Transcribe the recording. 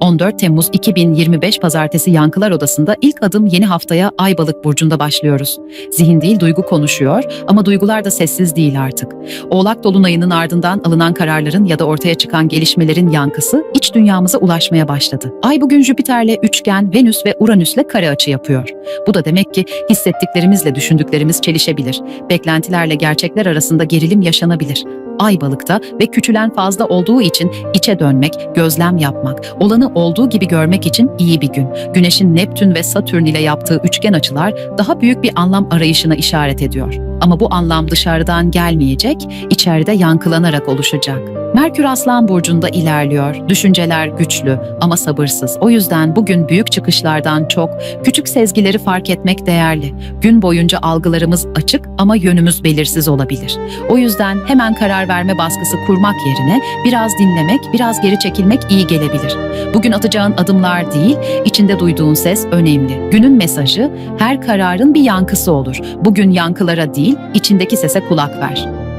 14 Temmuz 2025 Pazartesi Yankılar Odası'nda ilk adım yeni haftaya Aybalık burcunda başlıyoruz. Zihin değil duygu konuşuyor ama duygular da sessiz değil artık. Oğlak dolunayının ardından alınan kararların ya da ortaya çıkan gelişmelerin yankısı iç dünyamıza ulaşmaya başladı. Ay bugün Jüpiter'le üçgen, Venüs ve Uranüs'le kare açı yapıyor. Bu da demek ki hissettiklerimizle düşündüklerimiz çelişebilir. Beklentilerle gerçekler arasında gerilim yaşanabilir. Ay balıkta ve küçülen fazla olduğu için içe dönmek, gözlem yapmak, olanı olduğu gibi görmek için iyi bir gün. Güneşin Neptün ve Satürn ile yaptığı üçgen açılar daha büyük bir anlam arayışına işaret ediyor. Ama bu anlam dışarıdan gelmeyecek, içeride yankılanarak oluşacak. Merkür Aslan burcunda ilerliyor. Düşünceler güçlü ama sabırsız. O yüzden bugün büyük çıkışlardan çok küçük sezgileri fark etmek değerli. Gün boyunca algılarımız açık ama yönümüz belirsiz olabilir. O yüzden hemen karar verme baskısı kurmak yerine biraz dinlemek, biraz geri çekilmek iyi gelebilir. Bugün atacağın adımlar değil, içinde duyduğun ses önemli. Günün mesajı her kararın bir yankısı olur. Bugün yankılara değil, içindeki sese kulak ver.